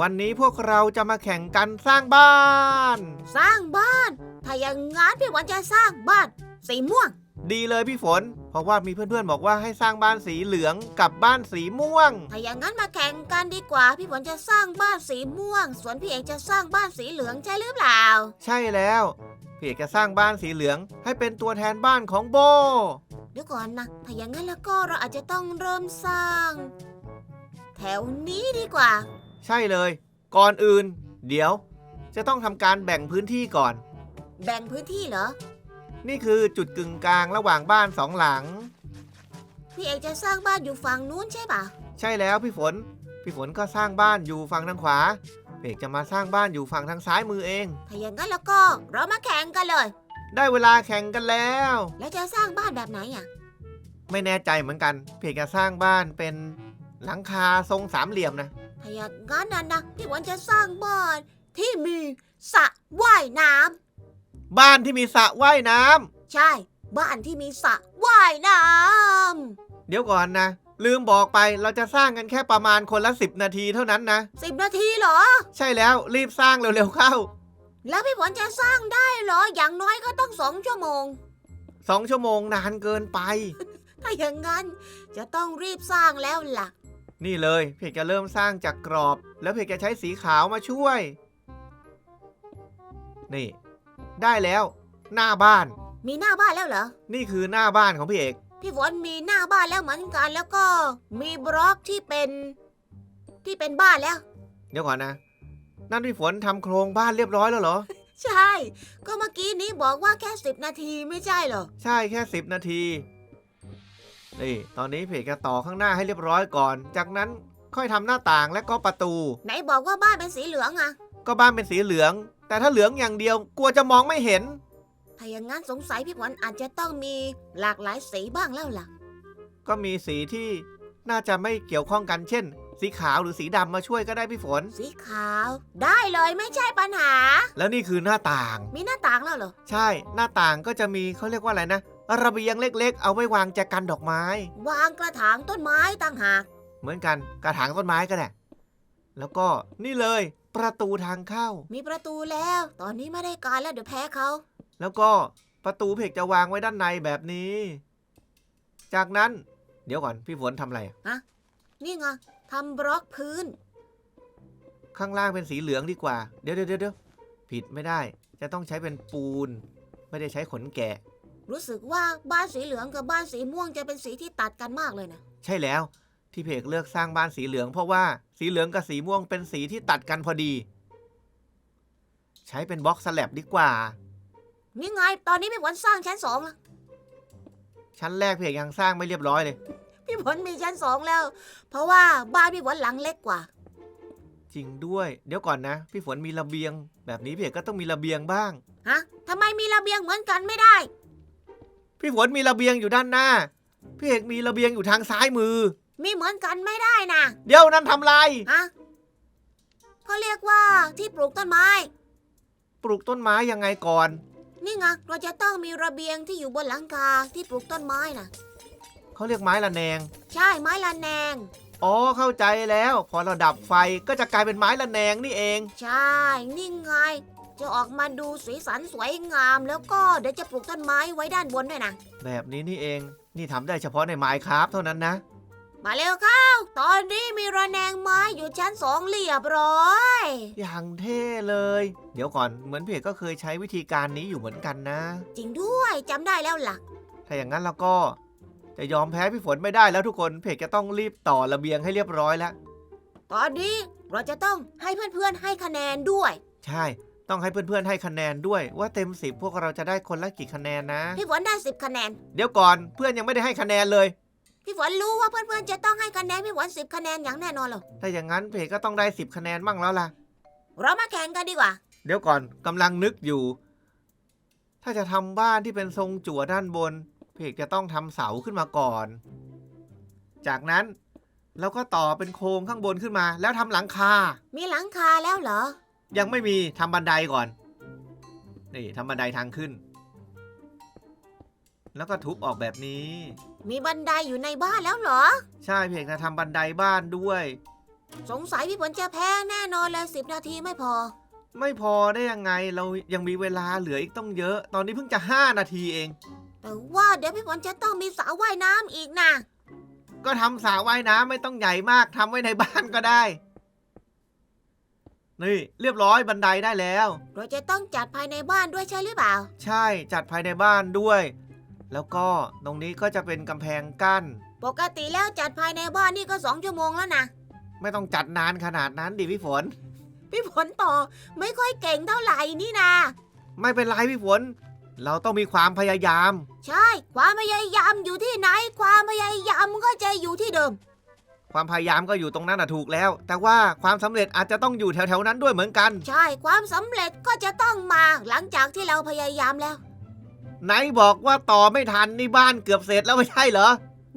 วันนี้พวกเราจะมาแข่งกันสร้างบ้าน สร้างบ้าน ถ้าอย่างงั้นพี่หวันจะสร้างบ้านสีม่วง ดีเลยพี่ฝน เพราะว่ามีเพื่อนๆบอกว่าให้สร้างบ้านสีเหลืองกับบ้านสีม่วง ถ้าอย่างนั้นมาแข่งกันดีกว่า พี่หวันจะสร้างบ้านสีม่วง ส่วนพี่เอกจะสร้างบ้านสีเหลืองใช่หรือเปล่า ใช่แล้วพี่เอกจะสร้างบ้านสีเหลืองให้เป็นตัวแทนบ้านของโบ เดี๋ยวก่อนนะ ถ้าอย่างนั้นแล้วก็เราอาจจะต้องเริ่มสร้าง แถวนี้ดีกว่า ใช่เลย ก่อนอื่น เดี๋ยว จะต้องทำการแบ่งพื้นที่ก่อน แบ่งพื้นที่เหรอ นี่คือจุดกึ่งกลางระหว่างบ้านสองหลัง พี่เอกจะสร้างบ้านอยู่ฝั่งนู้นใช่ป่ะใช่แล้วพี่ฝน พี่ฝนก็สร้างบ้านอยู่ฝั่งทางขวาพี่เอกจะมาสร้างบ้านอยู่ฝั่งทางซ้ายมือเอง ถ้าอย่างนั้นแล้วก็เรามาแข่งกันเลย ได้เวลาแข่งกันแล้ว แล้วจะสร้างบ้านแบบไหนอะ ไม่แน่ใจเหมือนกันพี่เอกจะสร้างบ้านเป็นหลังคาทรงสามเหลี่ยมนะ ถ้าอย่างนั้นนะนะพี่หวันจะสร้างบ้านที่มีสระว่ายน้ำบ้านที่มีสระว่ายน้ำใช่ บ้านที่มีสระว่ายน้เดี๋ยวก่อนนะ ลืมบอกไปเราจะสร้างกันแค่ประมาณคนละ 10 นาทีเท่านั้นนะำสิบนาทีเหรอ ใช่แล้วรีบสร้างเร็วๆเข้า แล้วพี่หวันจะสร้างได้เหรอ อย่างน้อยก็ต้องสองชั่วโมงสองชั่วโมงนานเกินไป ถ้าอย่างนั้นจะต้องรีบสร้างแล้วล่ะ นี่เลยเพจจะเริ่มสร้างจากกรอบ แล้วเพจจะใช้สีขาวมาช่วย นี่ ได้แล้ว หน้าบ้าน มีหน้าบ้านแล้วเหรอ นี่คือหน้าบ้านของพี่เอกพี่ฝนมีหน้าบ้านแล้วเหมือนกัน แล้วก็มีบล็อกที่เป็น ที่เป็นบ้านแล้ว เดี๋ยวก่อนนะ นั่นพี่ฝนทำโครงบ้านเรียบร้อยแล้วเหรอ ใช่ ก็เมื่อกี้นี้บอกว่าแค่สิบนาทีไม่ใช่เหรอ ใช่แค่สิบนาที นี่ ตอนนี้เพจจะต่อข้างหน้าให้เรียบร้อยก่อน จากนั้นค่อยทำหน้าต่างและก็ประตู ไหนบอกว่าบ้านเป็นสีเหลืองอะก็บ้านเป็นสีเหลือง แต่ถ้าเหลืองอย่างเดียวกลัวจะมองไม่เห็น ถ้าอย่างนั้นสงสัยพี่ฝนอาจจะต้องมีหลากหลายสีบ้างแล้วล่ะ ก็มีสีที่น่าจะไม่เกี่ยวข้องกันเช่น สีขาวหรือสีดำมาช่วยก็ได้พี่ฝน สีขาว ได้เลยไม่ใช่ปัญหา แล้วนี่คือหน้าต่าง มีหน้าต่างแล้วเหรอ ใช่ หน้าต่างก็จะมีเขาเรียกว่าอะไรนะ ระเบียงเล็กๆ เอาไว้วางแจกันดอกไม้ วางกระถางต้นไม้ต่างหากเหมือนกันกระถางต้นไม้ก็ได้แล้วก็นี่เลยประตูทางเข้า มีประตูแล้ว ตอนนี้ไม่ได้การแล้วเดี๋ยวแพ้เขาแล้วก็ประตูเพกจะวางไว้ด้านในแบบนี้ จากนั้นเดี๋ยวก่อนพี่ฝนทำอะไรอะนี่ไงทำบล็อกพื้น ข้างล่างเป็นสีเหลืองดีกว่า เดี๋ยวเดี๋ยวเดี๋ยวผิดไม่ได้ จะต้องใช้เป็นปูน ไม่ได้ใช้ขนแกะ รู้สึกว่าบ้านสีเหลืองกับบ้านสีม่วงจะเป็นสีที่ตัดกันมากเลยนะ ใช่แล้วที่เพกเลือกสร้างบ้านสีเหลืองเพราะว่าสีเหลืองกับสีม่วงเป็นสีที่ตัดกันพอดี ใช้เป็นบล็อกสแลบดีกว่า นี่ไง ตอนนี้พี่ฝนสร้างชั้นสองแล้วชั้นแรกเพกยังสร้างไม่เรียบร้อยเลย พี่ฝนมีชั้นสองแล้ว เพราะว่าบ้านพี่ฝนหลังเล็กกว่า จริงด้วย เดี๋ยวก่อนนะ พี่ฝนมีระเบียง แบบนี้เพกก็ต้องมีระเบียงบ้าง ฮะทำไมมีระเบียงเหมือนกันไม่ได้ พี่ฝนมีระเบียงอยู่ด้านหน้า พี่เอกมีระเบียงอยู่ทางซ้ายมือ มีเหมือนกันไม่ได้นะเดี๋ยวนั้นทำไรฮะเขาเรียกว่าที่ปลูกต้นไม้ ปลูกต้นไม้ยังไงก่อน นี่ไงเราจะต้องมีระเบียงที่อยู่บนหลังคาที่ปลูกต้นไม้นะเขาเรียกไม้ละแนง ใช่ไม้ละแนง อ๋อเข้าใจแล้ว พอเราดับไฟก็จะกลายเป็นไม้ละแนงนี่เอง ใช่ นี่ไง จะออกมาดูสีสันสวยงามแล้วก็เดี๋ยวจะปลูกต้นไม้ไว้ด้านบนด้วยนะ แบบนี้นี่เอง นี่ทำได้เฉพาะในไม้ครับเท่านั้นนะ มาเร็วเข้า ตอนนี้มีระแนงไม้อยู่ชั้นสองเรียบร้อย อย่างเท่เลย เดี๋ยวก่อนเหมือนเพจก็เคยใช้วิธีการนี้อยู่เหมือนกันนะ จริงด้วยจำได้แล้วล่ะ ถ้าอย่างนั้นเราก็ จะยอมแพ้พี่ฝนไม่ได้แล้วทุกคนเพจจะต้องรีบต่อระเบียงให้เรียบร้อยแล้ว ตอนนี้เราจะต้องให้เพื่อนๆให้คะแนนด้วย ใช่ ต้องให้เพื่อนๆให้คะแนนด้วย ว่าเต็มสิบพวกเราจะได้คนละกี่คะแนนนะ พี่ฝนได้สิบคะแนน เดี๋ยวก่อนเพื่อนยังไม่ได้ให้คะแนนเลย พี่ฝนรู้ว่าเพื่อนๆจะต้องให้คะแนนพี่ฝนสิบคะแนนอย่างแน่นอนเลยถ้าอย่างนั้นเพจก็ต้องได้สิบคะแนนมั่งแล้วล่ะ เรามาแข่งกันดีกว่า เดี๋ยวก่อนกำลังนึกอยู่ ถ้าจะทำบ้านที่เป็นทรงจั่วด้านบน เพจจะต้องทำเสาขึ้นมาก่อน จากนั้นเราก็ต่อเป็นโครงข้างบนขึ้นมา แล้วทำหลังคา มีหลังคาแล้วเหรอ ยังไม่มีทำบันไดก่อน นี่ทำบันไดทางขึ้น แล้วก็ทุบออกแบบนี้ มีบันไดอยู่ในบ้านแล้วเหรอ ใช่เพจจะทำบันไดบ้านด้วย สงสัยพี่ฝนจะแพ้แน่นอนเลยสิบนาทีไม่พอ ไม่พอได้ยังไงเรายังมีเวลาเหลืออีกต้องเยอะ ตอนนี้เพิ่งจะ 5 นาทีเอง แต่ว่าเดี๋ยวพี่ฝนจะต้องมีสระว่ายน้ำอีกนะก็ทำสระว่ายน้ำไม่ต้องใหญ่มากทำไว้ในบ้านก็ได้ นี่เรียบร้อยบันไดได้แล้ว เราจะต้องจัดภายในบ้านด้วยใช่หรือเปล่า ใช่จัดภายในบ้านด้วย แล้วก็ตรงนี้ก็จะเป็นกำแพงกั้น ปกติแล้วจัดภายในบ้านนี่ก็สองชั่วโมงแล้วนะ ไม่ต้องจัดนานขนาดนั้นดิพี่ฝน พี่ฝนต่อไม่ค่อยเก่งเท่าไหร่นี่นะไม่เป็นไรพี่ฝน เราต้องมีความพยายาม ใช่ ความพยายามอยู่ที่ไหน ความพยายามก็จะอยู่ที่เดิม ความพยายามก็อยู่ตรงนั้นน่ะถูกแล้ว แต่ว่าความสำเร็จอาจจะต้องอยู่แถวๆนั้นด้วยเหมือนกัน ใช่ความสำเร็จก็จะต้องมาหลังจากที่เราพยายามแล้วไหนบอกว่าต่อไม่ทันนี่บ้านเกือบเสร็จแล้วไม่ใช่เหรอ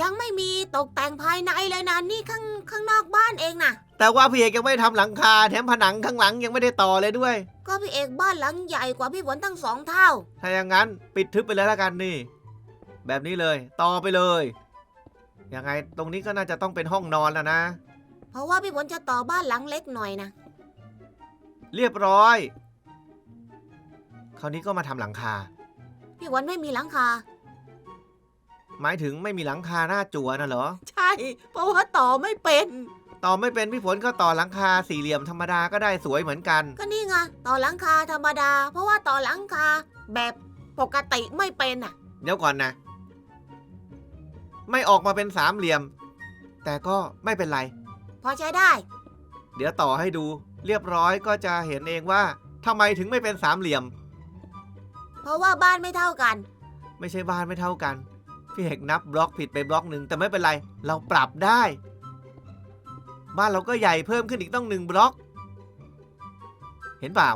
ยังไม่มีตกแต่งภายในเลยนะนี่ข้างข้างนอกบ้านเองนะแต่ว่าพี่เอกยังไม่ทำหลังคาแถมผนังข้างหลังยังไม่ได้ต่อเลยด้วย ก็พี่เอกบ้านหลังใหญ่กว่าพี่ฝนตั้งสองเท่า ถ้าอย่างนั้นปิดทึบไปเลยแล้วกันนี่ แบบนี้เลย ต่อไปเลย ยังไงตรงนี้ก็น่าจะต้องเป็นห้องนอนแล้วนะ เพราะว่าพี่ฝนจะต่อบ้านหลังเล็กหน่อยนะ เรียบร้อย คราวนี้ก็มาทำหลังคา พี่ฝนไม่มีหลังคา หมายถึงไม่มีหลังคาหน้าจั่วน่ะเหรอ ใช่ เพราะว่าต่อไม่เป็น ต่อไม่เป็นพี่ฝนก็ต่อหลังคาสี่เหลี่ยมธรรมดาก็ได้สวยเหมือนกัน ก็นี่ไงต่อหลังคาธรรมดา เพราะว่าต่อหลังคาแบบปกติไม่เป็นอะ เดี๋ยวก่อนนะ ไม่ออกมาเป็นสามเหลี่ยม แต่ก็ไม่เป็นไร พอใช้ได้ เดี๋ยวต่อให้ดูเรียบร้อยก็จะเห็นเองว่าทำไมถึงไม่เป็นสามเหลี่ยม เพราะว่าบ้านไม่เท่ากัน ไม่ใช่บ้านไม่เท่ากัน พี่เอกนับบล็อกผิดไปบล็อกหนึ่งแต่ไม่เป็นไร เราปรับได้ บ้านเราก็ใหญ่เพิ่มขึ้นอีกต้องหนึ่งบล็อก เห็นเปล่า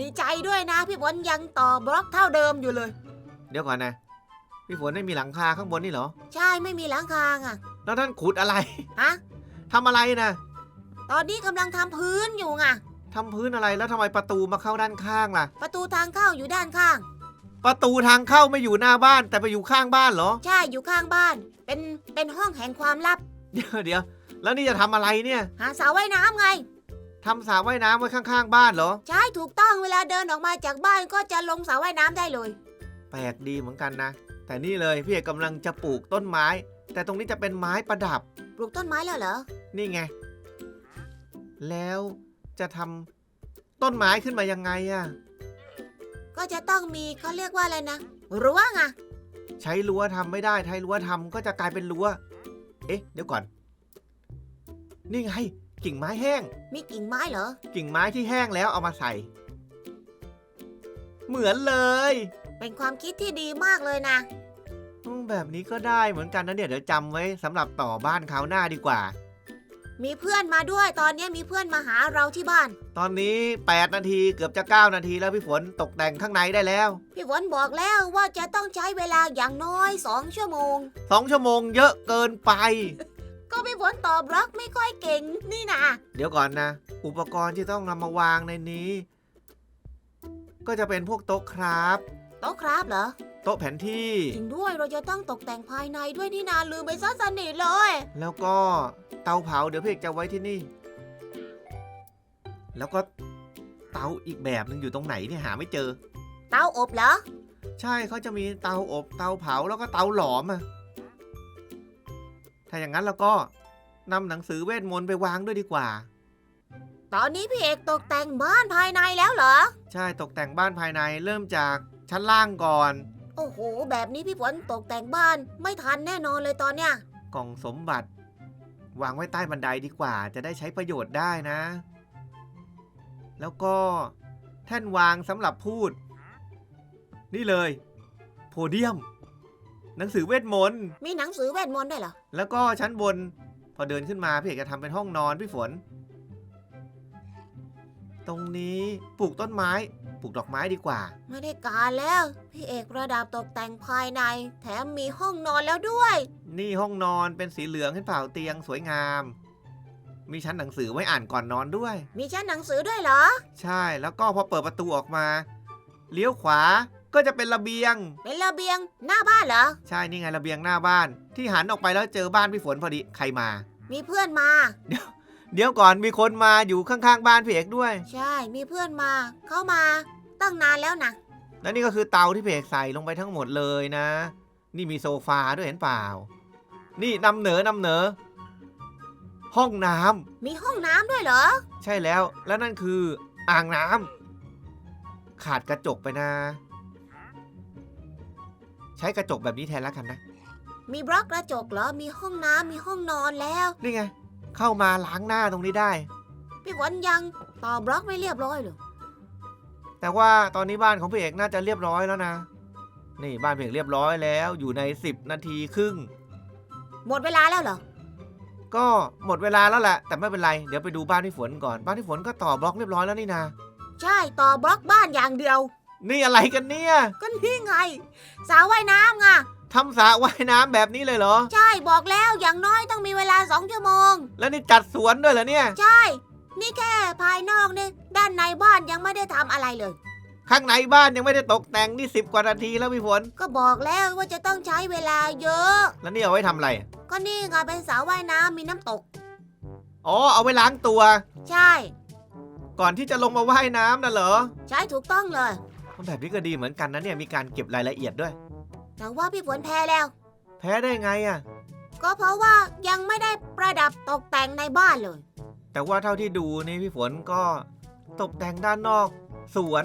ดีใจด้วยนะพี่ฝนยังต่อบล็อกเท่าเดิมอยู่เลย เดี๋ยวก่อนนะ พี่ฝนไม่มีหลังคาข้างบนนี่เหรอ ใช่ไม่มีหลังคาอะ แล้วท่านขุดอะไร ฮะ ทำอะไรนะตอนนี้กำลังทำพื้นอยู่ไงทำพื้นอะไรแล้วทำไมประตูมาเข้าด้านข้างล่ะ ประตูทางเข้าอยู่ด้านข้าง ประตูทางเข้าไม่อยู่หน้าบ้าน แต่ไปอยู่ข้างบ้านเหรอ ใช่อยู่ข้างบ้าน เป็นเป็นห้องแห่งความลับ เดี๋ยวเดี๋ยวแล้วนี่จะทำอะไรเนี่ยหาสระว่ายน้ำไง ทำสระว่ายน้ำไว้ข้างๆ บ้านเหรอ ใช่ถูกต้องเวลาเดินออกมาจากบ้านก็จะลงสระว่ายน้ำได้เลย แปลกดีเหมือนกันนะ แต่นี่เลยพี่เอกกำลังจะปลูกต้นไม้ แต่ตรงนี้จะเป็นไม้ประดับ ปลูกต้นไม้แล้วเหรอ นี่ไง แล้วจะทำต้นไม้ขึ้นมายังไงอะก็จะต้องมีเขาเรียกว่าอะไรนะรั้วไงใช้รั้วทำไม่ได้ใช้รั้วทำก็จะกลายเป็นรั้ว เอ๊ะ เดี๋ยวก่อน นี่ไงกิ่งไม้แห้ง มีกิ่งไม้เหรอ กิ่งไม้ที่แห้งแล้วเอามาใส่ เหมือนเลย เป็นความคิดที่ดีมากเลยนะ อืมแบบนี้ก็ได้เหมือนกันนะเนี่ยเดี๋ยวจำไว้สำหรับต่อบ้านคราวหน้าดีกว่า มีเพื่อนมาด้วยตอนนี้มีเพื่อนมาหาเราที่บ้าน ตอนนี้ 8 นาทีเกือบจะ 9 นาทีแล้วพี่ฝนตกแต่งข้างในได้แล้ว พี่ฝนบอกแล้วว่าจะต้องใช้เวลาอย่างน้อยสองชั่วโมง 2 ชั่วโมงเยอะเกินไป ก็พี่ฝนตอบบล็อกไม่ค่อยเก่งนี่นะเดี๋ยวก่อนนะ อุปกรณ์ที่ต้องนำมาวางในนี้ ก็จะเป็นพวกโต๊ะครับ โต๊ะครับเหรอ โต๊ะแผนที่ จริงด้วยเราจะต้องตกแต่งภายในด้วยนี่นาลืมไปซะสนิทเลย แล้วก็เตาเผาเดี๋ยวพี่เอกจะไว้ที่นี่ แล้วก็เตาอีกแบบหนึ่งอยู่ตรงไหนเนี่ยหาไม่เจอ เตาอบเหรอ ใช่เขาจะมีเตาอบ เตาเผาแล้วก็เตาหลอมอะถ้าอย่างนั้นเราก็นำหนังสือเวทมนต์ไปวางด้วยดีกว่า ตอนนี้พี่เอกตกแต่งบ้านภายในแล้วเหรอ ใช่ตกแต่งบ้านภายในเริ่มจาก ชั้นล่างก่อน โอ้โห แบบนี้พี่ฝนตกแต่งบ้านไม่ทันแน่นอนเลยตอนเนี้ย กล่องสมบัติ วางไว้ใต้บันไดดีกว่า จะได้ใช้ประโยชน์ได้นะ แล้วก็แท่นวางสำหรับพูด นี่เลย โพเดียม หนังสือเวทมนต์ มีหนังสือเวทมนต์ด้วยเหรอ แล้วก็ชั้นบน พอเดินขึ้นมาพี่เอกจะทำเป็นห้องนอนพี่ฝน ตรงนี้ปลูกต้นไม้ปลูกดอกไม้ดีกว่า ไม่ได้การแล้ว พี่เอกระดับตกแต่งภายใน แถมมีห้องนอนแล้วด้วย นี่ห้องนอนเป็นสีเหลืองให้เปล่าเตียงสวยงาม มีชั้นหนังสือไว้อ่านก่อนนอนด้วย มีชั้นหนังสือด้วยเหรอ ใช่แล้วก็พอเปิดประตูออกมา เลี้ยวขวาก็จะเป็นระเบียง เป็นระเบียงหน้าบ้านเหรอ ใช่นี่ไงระเบียงหน้าบ้าน ที่หันออกไปแล้วเจอบ้านพี่ฝนพอดีใครมา มีเพื่อนมา เดี๋ยวก่อนมีคนมาอยู่ข้างๆบ้านพี่เอกด้วย ใช่ มีเพื่อนมา เข้ามาตั้งนานแล้วนะ และนี่ก็คือเตาที่พี่เอกใส่ลงไปทั้งหมดเลยนะ นี่มีโซฟาด้วยเห็นเปล่า นี่นำเหนอนำเหนอ ห้องน้ำ มีห้องน้ำด้วยเหรอ ใช่แล้ว และนั่นคืออ่างน้ำขาดกระจกไปนะ ใช้กระจกแบบนี้แทนแล้วกันนะ มีบล็อกกระจกเหรอ มีห้องน้ำมีห้องนอนแล้ว นี่ไง เข้ามาล้างหน้าตรงนี้ได้ พี่ฝนยังต่อบล็อกไม่เรียบร้อยเหรอแต่ว่าตอนนี้บ้านของพี่เอกน่าจะเรียบร้อยแล้วนะ นี่บ้านพี่เอกเรียบร้อยแล้วอยู่ใน 10 นาทีครึ่ง หมดเวลาแล้วเหรอ ก็หมดเวลาแล้วแหละแต่ไม่เป็นไรเดี๋ยวไปดูบ้านพี่ฝนก่อนบ้านพี่ฝนก็ต่อบล็อกเรียบร้อยแล้วนี่นะใช่ต่อบล็อกบ้านอย่างเดียว นี่อะไรกันเนี่ย ก็นี่ไงสระว่ายน้ำไง ทำสระว่ายน้ำแบบนี้เลยเหรอ ใช่บอกแล้วอย่างน้อยต้องมีเวลาสองชั่วโมง แล้วนี่จัดสวนด้วยเหรอเนี่ย ใช่ นี่แค่ภายนอกนี่ด้านในบ้านยังไม่ได้ทำอะไรเลย ข้างในบ้านยังไม่ได้ตกแต่งนี่สิบกว่านาทีแล้วพี่ฝนก็บอกแล้วว่าจะต้องใช้เวลาเยอะ แล้วนี่เอาไว้ทำอะไร ก็นี่ไงเป็นสระว่ายน้ำมีน้ำตก อ๋อ เอาไว้ล้างตัว ใช่ ก่อนที่จะลงมาว่ายน้ำน่ะเหรอ ใช้ถูกต้องเลย แบบนี้ก็ดีเหมือนกันนะเนี่ยมีการเก็บรายละเอียดด้วย แต่ว่าพี่ฝนแพ้แล้ว แพ้ได้ไงอะ่ะ ก็เพราะว่ายังไม่ได้ประดับตกแต่งในบ้านเลย แต่ว่าเท่าที่ดูนี่พี่ฝนก็ตกแต่งด้านนอก สวน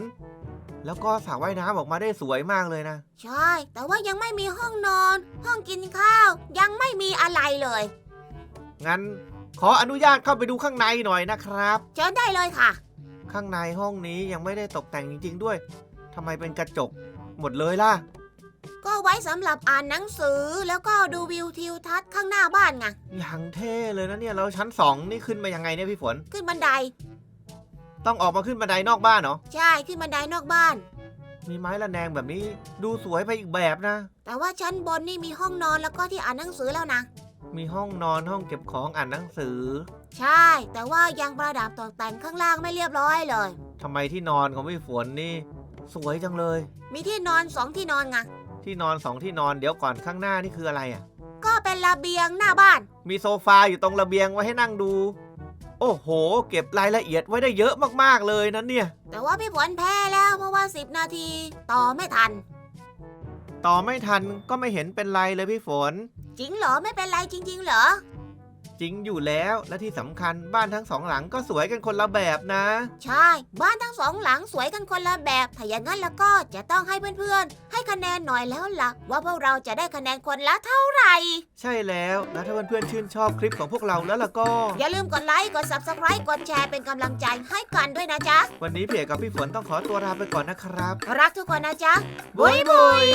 แล้วก็สระว่ายน้ำออกมาได้สวยมากเลยนะ ใช่ แต่ว่ายังไม่มีห้องนอน ห้องกินข้าว ยังไม่มีอะไรเลย งั้นขออนุญาตเข้าไปดูข้างในหน่อยนะครับ เชิญได้เลยค่ะ ข้างในห้องนี้ยังไม่ได้ตกแต่งจริงๆด้วยทำไมเป็นกระจกหมดเลยล่ะ ก็ไว้สำหรับอ่านหนังสือแล้วก็ดูวิวทิวทัศน์ข้างหน้าบ้านไงอย่างเท่เลยนะเนี่ยแล้วชั้นสองนี่ขึ้นมายังไงเนี่ยพี่ฝน ขึ้นบันได ต้องออกมาขึ้นบันไดนอกบ้านเหรอ ใช่ขึ้นบันไดนอกบ้าน มีไม้ระแนงแบบนี้ดูสวยไปอีกแบบนะ แต่ว่าชั้นบนนี่มีห้องนอนแล้วก็ที่อ่านหนังสือแล้วนะ มีห้องนอนห้องเก็บของอ่านหนังสือ ใช่ แต่ว่ายังประดับตกแต่งข้างล่างไม่เรียบร้อยเลย ทำไมที่นอนของพี่ฝนนี่ สวยจังเลย มีที่นอนสองที่นอนไง ที่นอนสองที่นอนเดี๋ยวก่อนข้างหน้านี่คืออะไรอะ ก็เป็นระเบียงหน้าบ้าน มีโซฟาอยู่ตรงระเบียงไว้ให้นั่งดู โอ้โห เก็บรายละเอียดไว้ได้เยอะมากๆเลยนะเนี่ย แต่ว่าพี่ฝนแพ้แล้วเพราะว่า 10 นาทีต่อไม่ทัน ต่อไม่ทันก็ไม่เห็นเป็นไรเลยพี่ฝน จริงเหรอไม่เป็นไรจริง ๆ เหรอ จริงอยู่แล้วและที่สำคัญบ้านทั้งสองหลังก็สวยกันคนละแบบนะ ใช่ บ้านทั้งสองหลังสวยกันคนละแบบถ้าอย่างนั้นแล้วก็จะต้องให้เพื่อนๆ ให้คะแนนหน่อยแล้วล่ะ ว่าพวกเราจะได้คะแนนคนละเท่าไหร่ ใช่แล้วแล้วถ้าเพื่อนๆชื่นชอบคลิปของพวกเราแล้วล่ะก็ อย่าลืมกดไลค์กด subscribe กดแชร์เป็นกำลังใจให้กันด้วยนะจ๊ะ วันนี้พี่เอกกับพี่ฝนต้องขอตัวลาไปก่อนนะครับ รักทุกคนนะจ๊ะบุยบุย